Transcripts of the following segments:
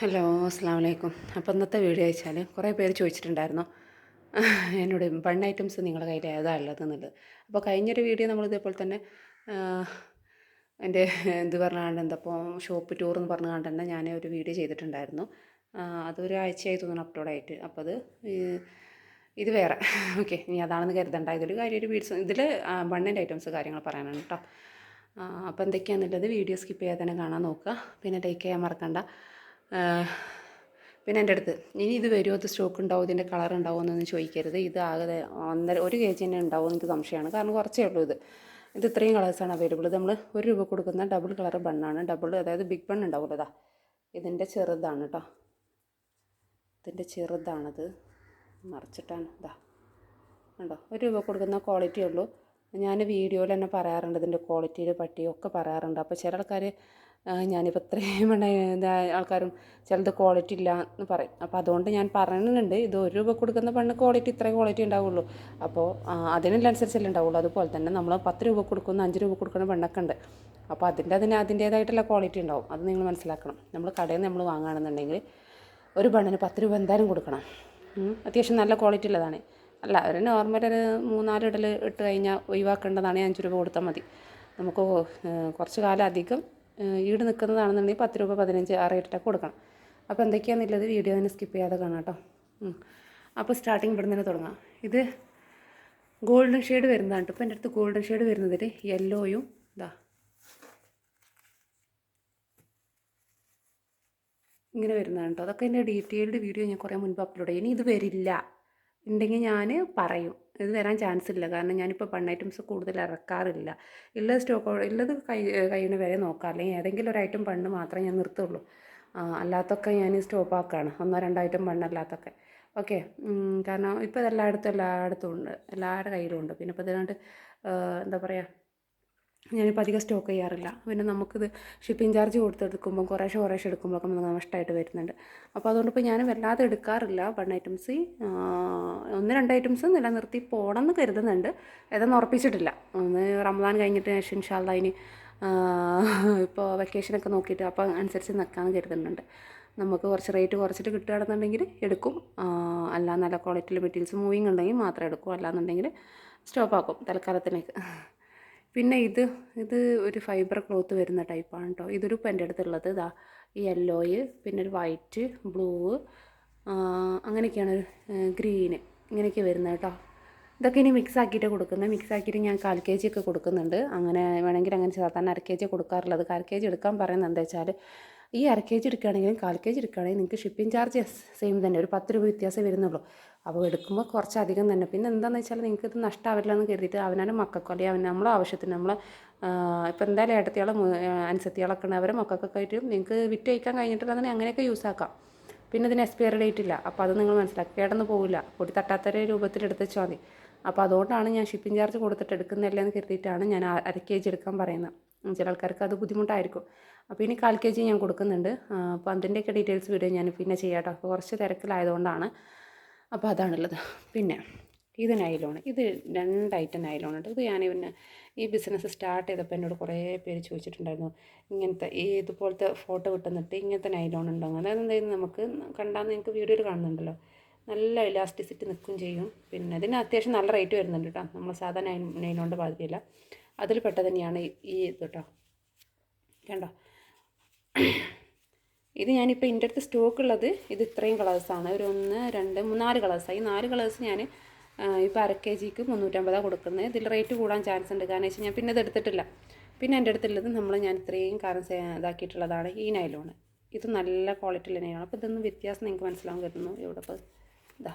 Hello അസ്സാം വലൈക്കും അപ്പോൾ ഇന്നത്തെ വീഡിയോ വെച്ചാൽ കുറേ പേര് ചോദിച്ചിട്ടുണ്ടായിരുന്നു. എന്നോട് ബൺ ഐറ്റംസ് നിങ്ങളുടെ കയ്യിൽ ഏതാ ഉള്ളത് എന്നുള്ളത്. അപ്പോൾ കഴിഞ്ഞൊരു വീഡിയോ നമ്മൾ ഇതേപോലെ തന്നെ എന്റെ എന്ത് പറഞ്ഞാണ്ട് എന്തപ്പോൾ ഷോപ്പ് ടൂർ എന്ന് പറഞ്ഞു കണ്ട് തന്നെ ഞാൻ ഒരു വീഡിയോ ചെയ്തിട്ടുണ്ടായിരുന്നു. അതൊരു ആഴ്ചയായി തോന്നുന്നു അപ്ലോഡായിട്ട് അപ്പോൾ അത് ഇത് വേറെ. ഓക്കെ ഇനി അതാണെന്ന് കരുതണ്ട. ഇതൊരു കാര്യം ഒരു വീഡിയോ ഇതിൽ ബണ്ണിന്റെ ഐറ്റംസ് കാര്യങ്ങൾ പറയാനാണ് കേട്ടോ അപ്പോൾ എന്തൊക്കെയാണെന്നുള്ളത് വീഡിയോ സ്കിപ്പ് ചെയ്യാതെ തന്നെ കാണാൻ നോക്കുക. പിന്നെ ടേക്ക് ചെയ്യാൻ മറക്കണ്ട. പിന്നെ എന്റെ അടുത്ത് ഇനി ഇത് വരുമോ? ഇത് സ്റ്റോക്ക് ഉണ്ടാവും? ഇതിന്റെ കളർ ഉണ്ടാവും? എന്നൊന്നും ചോദിക്കരുത്. ഇത് ആകെ ഒന്നര ഒരു കെ ജി തന്നെ ഉണ്ടാവും എനിക്ക് സംശയമാണ്. കാരണം കുറച്ചേ ഉള്ളൂ ഇത്. ഇത് ഇത്രയും കളേഴ്സാണ് അവൈലബിൾ നമ്മൾ ഒരു രൂപ കൊടുക്കുന്ന ഡബിൾ കളർ ബണ്ണാണ് ഡബിൾ അതായത് ബിഗ് ബൺ ഉണ്ടാവുമല്ലോ ഇതാ. ഇതിന്റെ ചെറുതാണ് കേട്ടോ ഇതിന്റെ ചെറുതാണത്. മറിച്ചിട്ടാണ്. ഇതാ. ഉണ്ടോ ഒരു രൂപ കൊടുക്കുന്ന ക്വാളിറ്റി ഉള്ളൂ. ഞാൻ വീഡിയോയിൽ തന്നെ പറയാറുണ്ട് ഇതിന്റെ ക്വാളിറ്റിയിൽ പട്ടിയൊക്കെ പറയാറുണ്ട്. അപ്പോൾ ചില ആൾക്കാർ ഞാനിപ്പോൾ ഇത്രയും ആൾക്കാരും ചിലത് ക്വാളിറ്റി ഇല്ല എന്ന് പറയും. അപ്പോൾ അതുകൊണ്ട് ഞാൻ പറയുന്നുണ്ട് ഇത് ഒരു രൂപ കൊടുക്കുന്ന പെണ്ണ് ക്വാളിറ്റി ഇത്രയും ക്വാളിറ്റി ഉണ്ടാവുള്ളൂ. അപ്പോൾ അതിനനുസരിച്ചല്ലേ ഉണ്ടാവുള്ളൂ. അതുപോലെ തന്നെ നമ്മൾ പത്ത് രൂപ കൊടുക്കുന്ന അഞ്ച് രൂപ കൊടുക്കുന്ന പെണ്ണൊക്കെ ഉണ്ട്. അപ്പോൾ അതിന്റെ അതിന് അതിന്റേതായിട്ടുള്ള ക്വാളിറ്റി ഉണ്ടാവും. അത് നിങ്ങൾ മനസ്സിലാക്കണം. നമ്മൾ കടയിൽ നിന്ന് നമ്മൾ വാങ്ങുകയാണെന്നുണ്ടെങ്കിൽ ഒരു ബണ്ണിന് പത്ത് രൂപ എന്തായാലും കൊടുക്കണം. അത്യാവശ്യം നല്ല ക്വാളിറ്റി ഉള്ളതാണ്. അല്ല ഒരു നോർമൽ ഒരു മൂന്നാൽ ഇടൽ ഇട്ട് കഴിഞ്ഞാൽ ഒഴിവാക്കേണ്ടതാണ്. അഞ്ച് രൂപ കൊടുത്താൽ മതി. നമുക്ക് കുറച്ച് കാലം അധികം ഈട് നിൽക്കുന്നതാണെന്നുണ്ടെങ്കിൽ പത്ത് രൂപ പതിനഞ്ച് ആ റേറ്റിലൊക്കെ കൊടുക്കണം. അപ്പോൾ എന്തൊക്കെയാണെന്നുള്ളത് വീഡിയോ തന്നെ സ്കിപ്പ് ചെയ്യാതെ കാണാം കേട്ടോ അപ്പോൾ സ്റ്റാർട്ടിങ് ഇവിടെ നിന്ന് തുടങ്ങാം. ഇത് ഗോൾഡൻ ഷെയ്ഡ് വരുന്നതാണ് ഇപ്പോൾ എന്റെ അടുത്ത് ഗോൾഡൻ ഷെയ്ഡ് വരുന്നതിൽ യെല്ലോയും ഇതാ. ഇങ്ങനെ വരുന്നതാണ് കേട്ടോ അതൊക്കെ എന്റെ ഡീറ്റെയിൽഡ് വീഡിയോ ഞാൻ കുറേ മുൻപ് അപ്ലോഡ് ചെയ്യും ഇനി ഇത് വരില്ല. ഉണ്ടെങ്കിൽ ഞാൻ പറയും. ഇത് വരാൻ ചാൻസ് ഇല്ല. കാരണം ഞാനിപ്പോൾ പൺ ഐറ്റംസ് കൂടുതൽ ഇറക്കാറില്ല. ഉള്ളത് സ്റ്റോക്ക് ഉള്ളത് കൈ കഴിയുന്ന വരെ നോക്കാം. അല്ലെങ്കിൽ ഏതെങ്കിലും ഒരു ഐറ്റം പണ്ണ് മാത്രമേ ഞാൻ നിർത്തുള്ളൂ. അല്ലാത്തൊക്കെ ഞാൻ സ്റ്റോപ്പ് ആക്കുകയാണ് ഒന്നോ രണ്ടോ ഐറ്റം പണ്ണല്ലാത്തൊക്കെ ഓക്കെ കാരണം ഇപ്പോൾ ഇതെല്ലായിടത്തും എല്ലായിടത്തും ഉണ്ട്. എല്ലാവരുടെ കയ്യിലും ഉണ്ട്. പിന്നെ ഇപ്പോൾ ഇതിനാണ്ട് എന്താ പറയുക ഞാനിപ്പോൾ അധികം സ്റ്റോക്ക് ചെയ്യാറില്ല. പിന്നെ നമുക്കിത് ഷിപ്പിംഗ് ചാർജ് കൊടുത്തെടുക്കുമ്പോൾ കുറേശ്ശെ കുറേശ്ശെ എടുക്കുമ്പോഴൊക്കെ നമുക്ക് നഷ്ടമായിട്ട് വരുന്നുണ്ട്. അപ്പോൾ അതുകൊണ്ട് ഇപ്പോൾ ഞാൻ വല്ലാതെ എടുക്കാറില്ല വൺ ഐറ്റംസ് ഒന്ന് രണ്ട് ഐറ്റംസ് നിലനിർത്തി പോകണം എന്ന് കരുതുന്നുണ്ട്. ഏതെന്ന് ഉറപ്പിച്ചിട്ടില്ല. ഒന്ന് റമദാൻ കഴിഞ്ഞിട്ട് ശേഷം ഇൻഷാല്ല ഇനി ഇപ്പോൾ വെക്കേഷനൊക്കെ നോക്കിയിട്ട് അപ്പോൾ അനുസരിച്ച് നിൽക്കാമെന്ന് കരുതുന്നുണ്ട്. നമുക്ക് കുറച്ച് റേറ്റ് കുറച്ചിട്ട് കിട്ടുകയാണെന്നുണ്ടെങ്കിൽ എടുക്കും. അല്ല നല്ല ക്വാളിറ്റിയിൽ മെറ്റീരിയൽസ് മൂവിങ് ഉണ്ടെങ്കിൽ മാത്രം എടുക്കും. അല്ലാന്നുണ്ടെങ്കിൽ സ്റ്റോപ്പ് ആക്കും തൽക്കാലത്തിലേക്ക്. പിന്നെ ഇത് ഇത് ഒരു ഫൈബർ ക്ലോത്ത് വരുന്ന ടൈപ്പാണ് കേട്ടോ ഇതൊരു എന്റെ അടുത്തുള്ളത്. ഇതാ യെല്ലോയ് പിന്നെ ഒരു വൈറ്റ് ബ്ലൂ അങ്ങനെയൊക്കെയാണ് ഗ്രീന് ഇങ്ങനെയൊക്കെ വരുന്നത് കേട്ടോ ഇതൊക്കെ ഇനി മിക്സ് ആക്കിയിട്ട് കൊടുക്കുന്നത് മിക്സ് ആക്കിയിട്ട് ഞാൻ കാൽ കെ ജി ഒക്കെ കൊടുക്കുന്നുണ്ട്. അങ്ങനെ വേണമെങ്കിൽ അങ്ങനെ സാധാരണ അര കെ ജി കൊടുക്കാറുള്ളത്. കാൽ കെ ജി എടുക്കാൻ പറയുന്നത് എന്താ വെച്ചാൽ ഈ അര കെ ജി എടുക്കുകയാണെങ്കിലും കാൽ കെ ജി എടുക്കുകയാണെങ്കിൽ നിങ്ങൾക്ക് ഷിപ്പിംഗ് ചാർജ് സെയിം തന്നെ. ഒരു പത്ത് രൂപ വ്യത്യാസം വരുന്നുള്ളൂ. അപ്പോൾ എടുക്കുമ്പോൾ കുറച്ചധികം തന്നെ. പിന്നെ എന്താണെന്ന് വെച്ചാൽ നിങ്ങൾക്ക് ഇത് നഷ്ടമാവില്ല എന്ന് കരുതിയിട്ട് അവനാണ് മക്കൾക്കോ അല്ലെങ്കിൽ അവൻ നമ്മളെ ആവശ്യത്തിന് നമ്മൾ ഇപ്പോൾ എന്തായാലും ഏട്ടത്തിയാളെ അനുസത്തിയാളൊക്കെ ഉണ്ട് അവരെ മക്കൾക്കൊക്കെ ആയിട്ട് നിങ്ങൾക്ക് വിറ്റ് വയ്ക്കാൻ കഴിഞ്ഞിട്ടുണ്ടെങ്കിൽ അങ്ങനെയൊക്കെ യൂസ് ആക്കാം. പിന്നെ ഇതിന് എക്സ്പയറി ഡേറ്റ് ഇല്ല. അപ്പോൾ അത് നിങ്ങൾ മനസ്സിലാക്കി. കേടന്ന് പോവില്ല. പൊടി തട്ടാത്ത രൂപത്തിൽ എടുത്ത് വെച്ചാൽ മതി. അപ്പോൾ അതുകൊണ്ടാണ് ഞാൻ ഷിപ്പിംഗ് ചാർജ് കൊടുത്തിട്ട് എടുക്കുന്നില്ല എന്ന് കരുതിയിട്ടാണ് ഞാൻ അര കെ ജി എടുക്കാൻ പറയുന്നത്. ചില ആൾക്കാർക്ക് അത് ബുദ്ധിമുട്ടായിരിക്കും. അപ്പോൾ ഇനി കാൽ കെ ജി ഞാൻ കൊടുക്കുന്നുണ്ട്. അപ്പോൾ അതിന്റെയൊക്കെ ഡീറ്റെയിൽസ് വീഡിയോ ഞാൻ പിന്നെ ചെയ്യാം കേട്ടോ. കുറച്ച് തിരക്കിലായതുകൊണ്ടാണ്. അപ്പോൾ അതാണുള്ളത്. പിന്നെ ഇത് നൈലോൺ ഇത് രണ്ട് ഐറ്റം നൈലോൺ ഉണ്ട്. ഇത് ഞാൻ പിന്നെ ഈ ബിസിനസ് സ്റ്റാർട്ട് ചെയ്തപ്പോൾ എന്നോട് കുറേ പേര് ചോദിച്ചിട്ടുണ്ടായിരുന്നു ഇങ്ങനത്തെ ഈ ഇതുപോലത്തെ ഫോട്ടോ വിട്ടുന്നിട്ട് ഇങ്ങനത്തെ നൈലോൺ ഉണ്ടോ? അതായത് എന്തായാലും നമുക്ക് കണ്ടാൽ നിങ്ങൾക്ക് വീഡിയോയിൽ കാണുന്നുണ്ടല്ലോ. നല്ല ഇലാസ്റ്റിസിറ്റി നിൽക്കും ചെയ്യും. പിന്നെ ഇതിന് അത്യാവശ്യം നല്ല റേറ്റ് വരുന്നുണ്ട് കേട്ടോ നമ്മൾ സാധാ നൈ നൈലോണിന്റെ ബാധ്യതയില്ല അതിൽ പെട്ടത് തന്നെയാണ് ഈ- ഈ ഇത് കേട്ടോ കണ്ടോ? ഇത് ഞാനിപ്പോൾ എന്റെ അടുത്ത് സ്റ്റോക്ക് ഉള്ളത് ഇത് ഇത്രയും കളേഴ്സാണ് ഒരു ഒന്ന് രണ്ട് നാല് കളേഴ്സാണ് ഈ നാല് കളേഴ്സ് ഞാൻ ഇപ്പോൾ അര കെ ജിക്ക് മുന്നൂറ്റമ്പതാണ് കൊടുക്കുന്നത് ഇതിൽ റേറ്റ് കൂടാൻ ചാൻസ് ഉണ്ട്. കാരണം വെച്ചാൽ ഞാൻ പിന്നെ ഇത് എടുത്തിട്ടില്ല. പിന്നെ എന്റെ അടുത്തുള്ളത് നമ്മൾ ഞാൻ ഇത്രയും കാരണം ഇതാക്കിയിട്ടുള്ളതാണ്. ഈ നൈലോണ് ഇത് നല്ല ക്വാളിറ്റി ഉള്ള നൈലാണ് അപ്പോൾ ഇതൊന്നും വ്യത്യാസം നിങ്ങൾക്ക് മനസ്സിലാവും കരുതുന്നു ഇവിടെ ഇപ്പോൾ ഇതാ.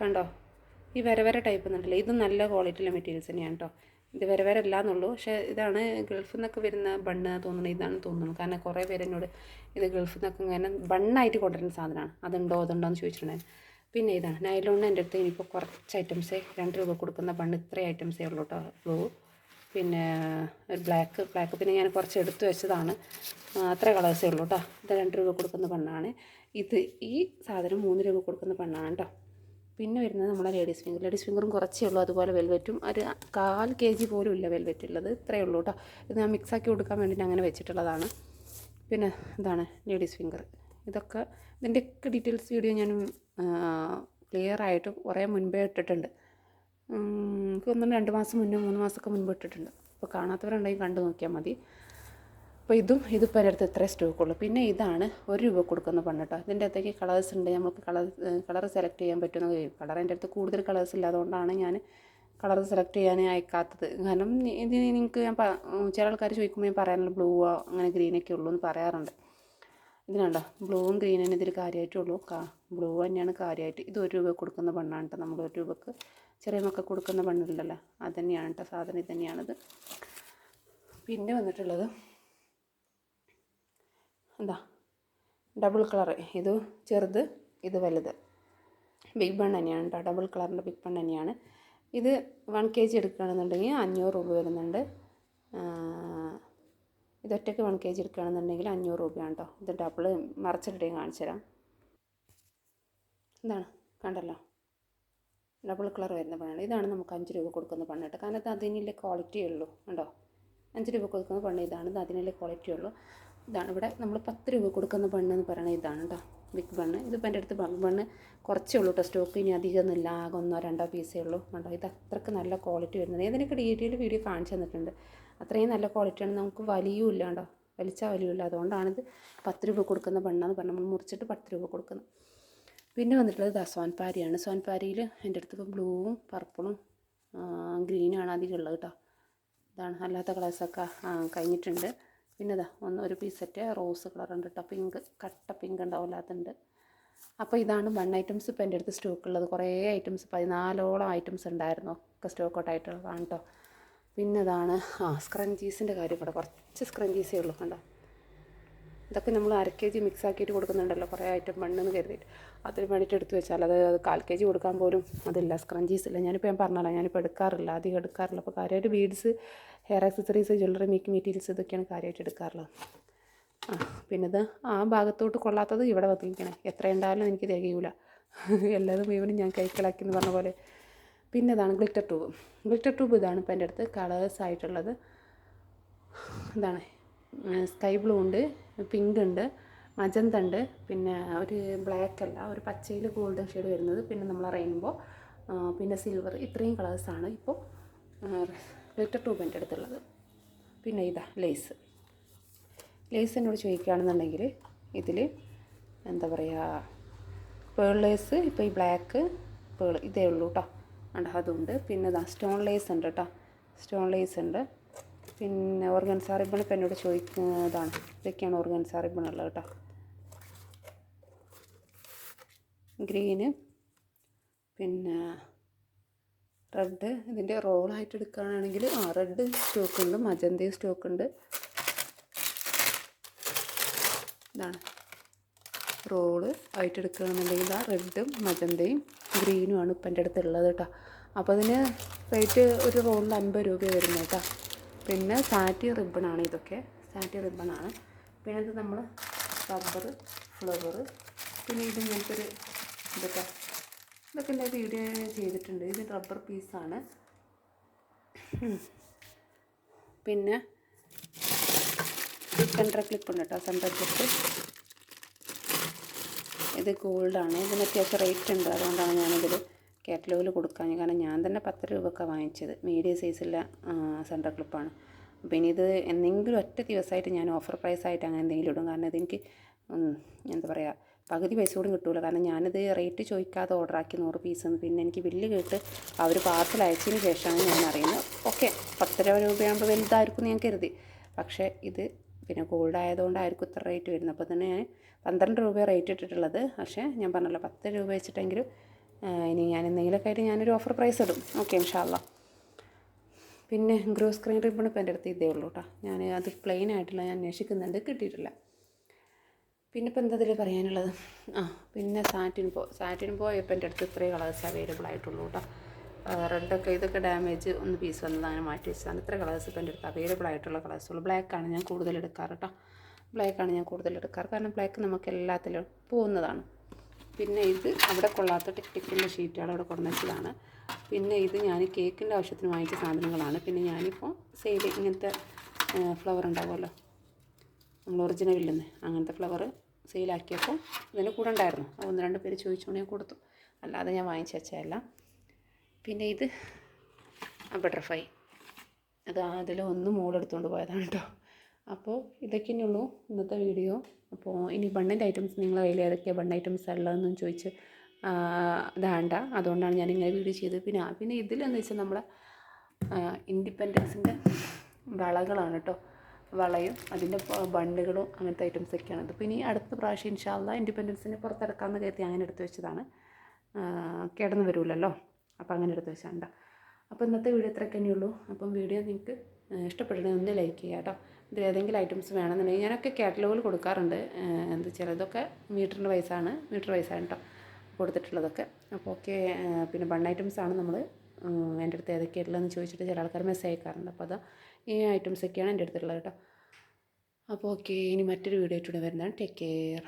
കണ്ടോ? ഈ വര വര ടൈപ്പ് എന്നുണ്ടല്ലോ ഇത് നല്ല ക്വാളിറ്റിയുള്ള മെറ്റീരിയൽസ് തന്നെയാണ് കേട്ടോ ഇത് വരെ വരെ അല്ല എന്നുള്ളൂ പക്ഷേ ഇതാണ് ഗൾഫിൽ നിന്നൊക്കെ വരുന്ന ബണ്ണ് തോന്നുന്നു ഇതാണ് തോന്നുന്നു. കാരണം കുറേ പേര് എന്നോട് ഇത് ഗൾഫിൽ നിന്നൊക്കെ ഇങ്ങനെ ബണ്ണായിട്ട് കൊണ്ടുവരുന്ന സാധനമാണ്. അതുണ്ടോ അതുണ്ടോ എന്ന് ചോദിച്ചിട്ടുണ്ടായിരുന്നു. പിന്നെ ഇതാണ് നൈലോണിന് എന്റെ അടുത്ത് ഇനിയിപ്പോൾ കുറച്ച് ഐറ്റംസേ രണ്ട് രൂപ കൊടുക്കുന്ന ബണ്ണ് ഇത്രയും ഐറ്റംസേ ഉള്ളൂ കേട്ടോ ബ്ലൂ പിന്നെ ഒരു ബ്ലാക്ക് ബ്ലാക്ക് പിന്നെ ഞാൻ കുറച്ച് എടുത്തു വെച്ചതാണ്. അത്ര കളേഴ്സേ ഉള്ളൂ കേട്ടോ. ഇത് രണ്ട് രൂപ കൊടുക്കുന്ന ബണ്ണാണ്. ഇത് ഈ സാധനം മൂന്ന് രൂപ കൊടുക്കുന്ന ബണ്ണാണ് കേട്ടോ. പിന്നെ വരുന്നത് നമ്മുടെ ലേഡീസ് ഫിംഗർ. ലേഡീസ് ഫിംഗറും കുറച്ചേ ഉള്ളൂ. അതുപോലെ വെൽവെറ്റും ഒരു കാൽ കെ ജി പോലും ഇല്ല വെൽവെറ്റ് ഉള്ളത് ഇത്രയേ ഉള്ളൂ കേട്ടോ. ഇത് ഞാൻ മിക്സാക്കി കൊടുക്കാൻ വേണ്ടിയിട്ട് അങ്ങനെ വെച്ചിട്ടുള്ളതാണ്. പിന്നെ ഇതാണ് ലേഡീസ് ഫിംഗർ. ഇതൊക്കെ ഇതിന്റെയൊക്കെ ഡീറ്റെയിൽസ് വീഡിയോ ഞാൻ ക്ലിയർ ആയിട്ട് കുറേ മുൻപേ ഇട്ടിട്ടുണ്ട്. എനിക്ക് തോന്നുന്നു രണ്ട് മാസം മുന്നേ മൂന്ന് മാസമൊക്കെ മുൻപ് ഇട്ടിട്ടുണ്ട്. അപ്പോൾ കാണാത്തവരുണ്ടെങ്കിൽ കണ്ടു നോക്കിയാൽ മതി. അപ്പോൾ ഇതും ഇതിപ്പോൾ എന്റെ അടുത്ത് സ്റ്റോക്കുള്ളൂ. പിന്നെ ഇതാണ് ഒരു രൂപ കൊടുക്കുന്ന പണ്ണ് കേട്ടോ. ഇതിന്റെ അകത്തേക്ക് കളേഴ്സ് ഉണ്ട്. നമുക്ക് കളർ കളർ സെലക്ട് ചെയ്യാൻ പറ്റുന്ന കളർ എന്റെ അടുത്ത് കൂടുതൽ കളേഴ്സ് ഇല്ലാതുകൊണ്ടാണ് ഞാൻ കളർ സെലക്ട് ചെയ്യാൻ അയക്കാത്തത്. കാരണം ഇത് നിങ്ങൾക്ക് ഞാൻ ചില ആൾക്കാർ ചോദിക്കുമ്പോൾ ഞാൻ പറയാനുള്ള ബ്ലൂവോ അങ്ങനെ ഗ്രീനൊക്കെ ഉള്ളൂ എന്ന് പറയാറുണ്ട്. ഇതിനുണ്ടോ ബ്ലൂവും ഗ്രീനും ഇതിൽ കാര്യമായിട്ടുള്ളൂ കാ ബ്ലൂ തന്നെയാണ് കാര്യമായിട്ട് ഇത് ഒരു രൂപ കൊടുക്കുന്ന പണ്ണാണ് കേട്ടോ. നമ്മൾ ഒരു രൂപക്ക് ചെറിയ മക്കൾ കൊടുക്കുന്ന പണ്ണുണ്ടല്ലോ അത് തന്നെയാണ് കേട്ടോ. സാധനം ഇത് തന്നെയാണിത്. പിന്നെ വന്നിട്ടുള്ളത് എന്താ? ഡബിൾ കളർ ഇത് ചെറുത് ഇത് വലുത്. ബിഗ് ബൺ തന്നെയാണ് കേട്ടോ ഡബിൾ കളറിന്റെ ബിഗ് ബൺ തന്നെയാണ്. ഇത് വൺ കെ ജി എടുക്കുകയാണെന്നുണ്ടെങ്കിൽ അഞ്ഞൂറ് രൂപ വരുന്നുണ്ട്. ഇതൊറ്റയ്ക്ക് വൺ കെ ജി എടുക്കുകയാണെന്നുണ്ടെങ്കിൽ അഞ്ഞൂറ് രൂപയാണ് കേട്ടോ ഇത് ഡബിൾ മറച്ചിട്ട് ഞാൻ കാണിച്ചു തരാം. എന്താണ് കണ്ടല്ലോ? ഡബിൾ കളർ വരുന്ന പണ്ണാണ് ഇതാണ് നമുക്ക് അഞ്ച് രൂപ കൊടുക്കുന്ന പണ്ണ് കേട്ടോ. കാരണം അത് അതിനുള്ള ക്വാളിറ്റി ഉള്ളൂ. കണ്ടോ? അഞ്ച് രൂപ കൊടുക്കുന്ന പണ്ണ് ഇതാണ്. ഇത് അതിനുള്ള ക്വാളിറ്റി ഉള്ളൂ. ഇതാണ്. ഇവിടെ നമ്മൾ പത്ത് രൂപ കൊടുക്കുന്ന ബണ്ണ് എന്ന് പറയുന്നത് ഇതാണ് കേട്ടോ. Big bun. ഇതിപ്പോൾ എന്റെ അടുത്ത് ബഗ് ബണ്ണ് കുറച്ചേ ഉള്ളൂ കേട്ടോ സ്റ്റോക്ക് ഇനി അധികമൊന്നുമില്ല ആകെ ഒന്നോ രണ്ടോ പീസേ ഉള്ളൂ. കണ്ടോ? ഇത് അത്രയ്ക്ക് നല്ല ക്വാളിറ്റി വരുന്നത്. ഇതിനൊക്കെ ഡീറ്റെയിൽ വീഡിയോ കാണിച്ചു തന്നിട്ടുണ്ട്. അത്രയും നല്ല ക്വാളിറ്റിയാണ് നമുക്ക് വലിയും ഇല്ല കേട്ടോ. വലിച്ചാൽ വലിയില്ല അതുകൊണ്ടാണിത് പത്ത് രൂപ കൊടുക്കുന്ന ബണ്ണെന്ന് പറഞ്ഞാൽ നമ്മൾ മുറിച്ചിട്ട് പത്ത് രൂപ കൊടുക്കുന്നത് പിന്നെ വന്നിട്ടുള്ളത് സോൻപാരിയാണ് സോൻപാരിയിൽ എന്റെ അടുത്ത് ഇപ്പോൾ ബ്ലൂവും പർപ്പിളും ഗ്രീനാണ് അധികം ഉള്ളത് കേട്ടോ. ഇതാണ് അല്ലാത്ത കളേഴ്സൊക്കെ കഴിഞ്ഞിട്ടുണ്ട്. പിന്നെ ഇതാ ഒന്ന് ഒരു പീസ് സെറ്റ് റോസ് കളർ ഉണ്ട് കേട്ടോ പിങ്ക് കട്ട പിങ്ക് ഉണ്ടാവില്ല അതുണ്ട് അപ്പോൾ ഇതാണ് വൺ ഐറ്റംസ് ഇപ്പോൾ എന്റെ അടുത്ത് സ്റ്റോക്ക് ഉള്ളത്. കുറേ ഐറ്റംസ് പതിനാലോളം ഐറ്റംസ് ഉണ്ടായിരുന്നു. ഒക്കെ സ്റ്റോക്ക് ഔട്ട് ആയിട്ടുള്ളതാണ് കേട്ടോ പിന്നെ ഇതാണ് ആ സ്ക്രഞ്ചീസിന്റെ കാര്യം ഇവിടെ കുറച്ച് സ്ക്രഞ്ചീസേ ഉള്ളൂ കണ്ടോ. ഇതൊക്കെ നമ്മൾ അര കെ ജി മിക്സ് ആക്കിയിട്ട് കൊടുക്കുന്നുണ്ടല്ലോ കുറേ ഐറ്റം മണ്ണെന്ന് കരുതിയിട്ട്. അതിന് വേണ്ടിയിട്ട് എടുത്ത് വെച്ചാൽ അത് കാൽ കെ ജി കൊടുക്കാൻ പോലും അതില്ല. സ്ക്രഞ്ചീസ് ഇല്ല. ഞാനിപ്പോൾ ഞാൻ പറഞ്ഞല്ലോ ഞാനിപ്പോൾ എടുക്കാറില്ല. അധികം എടുക്കാറില്ല. അപ്പോൾ കാര്യമായിട്ട് beads hair accessories jewellery make materials ഇതൊക്കെയാണ് കാര്യമായിട്ട് എടുക്കാറുള്ളത്. ആ പിന്നെ ഇത് ആ ഭാഗത്തോട്ട് കൊള്ളാത്തത് ഇവിടെ വന്നിരിക്കണേ. എത്ര ഉണ്ടായാലും എനിക്ക് തികയൂല. എല്ലാതും മുഴുവനും ഞാൻ കൈക്കലാക്കി എന്ന് പറഞ്ഞ പോലെ. പിന്നെ ഇതാണ് ഗ്ലിറ്റർ ട്യൂബ് ഗ്ലിറ്റർ ട്യൂബ് ഇതാണ് ഇപ്പം എന്റെ അടുത്ത് കളേഴ്സ് ആയിട്ടുള്ളത്. ഇതാണ് സ്കൈ ബ്ലൂ ഉണ്ട് പിങ്ക് ഉണ്ട് മജന്ത ഉണ്ട് പിന്നെ ഒരു ബ്ലാക്ക് അല്ല ഒരു പച്ചയിൽ ഗോൾഡൻ ഷെയ്ഡ് വരുന്നത് പിന്നെ നമ്മളെ റെയിൻബോ പിന്നെ സിൽവർ ഇത്രയും കളേഴ്സാണ് ഇപ്പോൾ ലിറ്റർ ടൂ എന്റെ അടുത്തുള്ളത് പിന്നെ ഇതാ ലേസ് ലേസ് എന്നോട് ചോദിക്കുകയാണെന്നുണ്ടെങ്കിൽ ഇതിൽ എന്താ പറയുക പേൾ ലേസ് ഇപ്പോൾ ഈ ബ്ലാക്ക് പേൾ ഇതേ ഉള്ളൂ കേട്ടോ അതുണ്ട്. പിന്നെ ഇതാ സ്റ്റോൺ ലേസ് ഉണ്ട് കേട്ടോ സ്റ്റോൺ ലേസ് ഉണ്ട്. പിന്നെ ഓർഗൻസ റിബൺ ഇപ്പം എന്നോട് ചോദിക്കുന്നതാണ്. ഇതൊക്കെയാണ് ഓർഗൻസ റിബൺ ഉള്ളത് കേട്ടോ. ഗ്രീന് പിന്നെ റെഡ് ഇതിന്റെ റോളായിട്ട് എടുക്കുകയാണെങ്കിൽ ആ റെഡ് സ്റ്റോക്ക് ഉണ്ട് മജന്തയും സ്റ്റോക്ക് ഉണ്ട് ഇതാണ് റോൾ ആയിട്ട് എടുക്കുകയാണെന്നുണ്ടെങ്കിൽ ആ റെഡും മജന്തയും ഗ്രീനുമാണ് ഇപ്പം എന്റെ അടുത്തുള്ളത് കേട്ടോ. അപ്പോൾ അതിന് റേറ്റ് ഒരു റോളിൽ അൻപത് രൂപ വരുന്നത് കേട്ടോ. പിന്നെ സാറ്റി റിബണാണ് ഇതൊക്കെ. സാറ്റി റിബണാണ്. പിന്നെ ഇത് നമ്മൾ റബ്ബർ ഫ്ലവർ പിന്നെ ഇത് ഇങ്ങനത്തെ ഒരു ഇതൊക്കെ. ഇതൊക്കെ എന്റെ വീഡിയോ ചെയ്തിട്ടുണ്ട്. ഇത് റബ്ബർ പീസാണ്. പിന്നെ സെൻട്രൽ ക്ലിപ്പ് ഉണ്ട് കേട്ടോ സെൻട്രൽ ക്ലിപ്പ്. ഇത് ഗോൾഡാണ്. ഇതിന് അത്യാവശ്യം റേറ്റ് ഉണ്ട്. അതുകൊണ്ടാണ് ഞാനിതിൽ കാറ്റലോഗിൽ കൊടുക്കാൻ കാരണം ഞാൻ തന്നെ പത്ത് രൂപയൊക്കെ വാങ്ങിച്ചത്. മീഡിയം സൈസുള്ള സെന്റർ ക്ലിപ്പാണ്. അപ്പോൾ ഇനി ഇത് എന്തെങ്കിലും ഒറ്റ ദിവസമായിട്ട് ഞാൻ ഓഫർ പ്രൈസ് ആയിട്ട് അങ്ങനെ എന്തെങ്കിലും ഇടും. കാരണം ഇതെനിക്ക് എന്താ പറയുക പകുതി പൈസ കൂടി കിട്ടൂല. കാരണം ഞാനിത് റേറ്റ് ചോദിക്കാതെ ഓർഡർ ആക്കി നൂറ് പീസ് പിന്നെ എനിക്ക് ബില്ല് കേട്ട് അവർ പാർസൽ അയച്ചതിന് ശേഷമാണ് ഞാൻ അറിയുന്നത്. ഓക്കെ പത്തര രൂപയാകുമ്പോൾ വലുതായിരിക്കും ഞാൻ കരുതി. പക്ഷേ ഇത് പിന്നെ ഗോൾഡ് ആയതുകൊണ്ടായിരിക്കും ഇത്ര റേറ്റ് വരുന്നത്. അപ്പോൾ തന്നെ ഞാൻ പന്ത്രണ്ട് രൂപ റേറ്റ് ഇട്ടിട്ടുള്ളത്. പക്ഷേ ഞാൻ പറഞ്ഞല്ലോ പത്ത് രൂപ വെച്ചിട്ടെങ്കിലും ഇനി ഞാൻ എന്തെങ്കിലുമൊക്കെ ആയിട്ട് ഞാനൊരു ഓഫർ പ്രൈസ് ഇടും. ഓക്കെ ഇൻഷാല്ല പിന്നെ ഗ്രോ സ്ക്രീൻ റിബൺ ഇപ്പം എന്റെ അടുത്ത് ഇതേ ഉള്ളൂ കേട്ടോ ഞാൻ അത് പ്ലെയിൻ ആയിട്ടുള്ള ഞാൻ അന്വേഷിക്കുന്നുണ്ട് കിട്ടിയിട്ടില്ല. പിന്നെ ഇപ്പം എന്താ ഇതിൽ പറയാനുള്ളത്? ആ പിന്നെ സാറ്റിൻ പോ സാറ്റിൻ പോ ഇപ്പം എന്റെ അടുത്ത് ഇത്രയും കളേഴ്സ് അവൈലബിൾ ആയിട്ടുള്ളൂ കേട്ടോ റെഡൊക്കെ ഇതൊക്കെ ഡാമേജ് ഒന്ന് പീസ് വന്നത് അങ്ങനെ മാറ്റി വെച്ചതാണ്. ഇത്ര കളേഴ്സ് ഇപ്പം എന്റെ അടുത്ത് അവൈലബിൾ ആയിട്ടുള്ള കളേഴ്സുള്ളൂ ബ്ലാക്കാണ് ഞാൻ കൂടുതൽ എടുക്കാറ് കേട്ടോ ബ്ലാക്കാണ് ഞാൻ കൂടുതൽ എടുക്കാറ്. കാരണം ബ്ലാക്ക് നമുക്ക് എല്ലാത്തിലും പോകുന്നതാണ്. പിന്നെ ഇത് അവിടെ കൊള്ളാത്ത ടിക് ടിക്കിന്റെ ഷീറ്റുകൾ അവിടെ കൊണ്ടുവച്ചതാണ് പിന്നെ ഇത് ഞാൻ കേക്കിന്റെ ആവശ്യത്തിന് വാങ്ങിച്ച സാധനങ്ങളാണ്. പിന്നെ ഞാനിപ്പോൾ സെയിൽ ഇങ്ങനത്തെ ഫ്ലവർ ഉണ്ടാവുമല്ലോ. നമ്മൾ ഒറിജിനൽ ഇല്ലെന്ന് അങ്ങനത്തെ ഫ്ലവർ സെയിലാക്കിയപ്പോൾ ഇതിന് കൂടെ ഉണ്ടായിരുന്നു. ഒന്ന് രണ്ട് പേര് ചോദിച്ചുകൊണ്ട് കൊടുത്തു. അല്ലാതെ ഞാൻ വാങ്ങിച്ചു വെച്ചതല്ല. പിന്നെ ഇത് ബട്ടർഫ്ലൈ അത് അതിലൊന്ന് മോളെടുത്തുകൊണ്ട് പോയതാണ് കേട്ടോ അപ്പോൾ ഇതൊക്കെയുള്ളൂ ഇന്നത്തെ വീഡിയോ. അപ്പോൾ ഇനി ബണ്ണിന്റെ ഐറ്റംസ് നിങ്ങൾ കയ്യിൽ ഏതൊക്കെയാണ് ബണ്ണ് ഐറ്റംസ് ഉള്ളതെന്നും ചോദിച്ച് ഇതാണ്ട അതുകൊണ്ടാണ് ഞാൻ ഇങ്ങനെ വീഡിയോ ചെയ്തത്. പിന്നെ പിന്നെ ഇതിലെന്ന് വെച്ചാൽ നമ്മളെ ഇൻഡിപെൻഡൻസിന്റെ വളകളാണ് കേട്ടോ. വളയും അതിന്റെ ബണ്ണുകളും അങ്ങനത്തെ ഐറ്റംസ് ഒക്കെയാണ്. പിന്നെ ഇനി അടുത്ത പ്രാവശ്യം ഇൻഷാല്ല ഇൻഡിപെൻഡൻസിനെ പുറത്തിറക്കാമെന്ന് കരുതി അങ്ങനെ എടുത്തു വെച്ചതാണ്. കിടന്നു വരുമല്ലോ അപ്പോൾ അങ്ങനെ എടുത്ത് വെച്ചാണ്ട അപ്പോൾ ഇന്നത്തെ വീഡിയോ ഇത്രയൊക്കെ തന്നെയുള്ളൂ അപ്പം വീഡിയോ നിങ്ങൾക്ക് ഇഷ്ടപ്പെടണമെന്ന് ലൈക്ക് ചെയ്യാം കേട്ടോ ഇതിൽ ഏതെങ്കിലും ഐറ്റംസ് വേണമെന്നുണ്ടെങ്കിൽ ഞാനൊക്കെ കാറ്റലോഗിൽ കൊടുക്കാറുണ്ട്. എന്ത് ചിലതൊക്കെ മീറ്ററിന്റെ വയസ്സാണ് മീറ്റർ വയസ്സാണ് കേട്ടോ കൊടുത്തിട്ടുള്ളതൊക്കെ. അപ്പോൾ ഓക്കെ പിന്നെ ബൺ ആണ് നമ്മൾ എന്റെ അടുത്ത് ഏതൊക്കെയാണ് ഉള്ളതെന്ന് ചോദിച്ചിട്ട് ചില ആൾക്കാർ മെസ്സേജ് അയക്കാറുണ്ട്. അപ്പോൾ അതാ ഈ ഐറ്റംസ് ഒക്കെയാണ് എന്റെ അടുത്തുള്ളത് കേട്ടോ അപ്പോൾ ഓക്കെ ഇനി മറ്റൊരു വീഡിയോ ആയിട്ട് വരുന്നതാണ്. Take care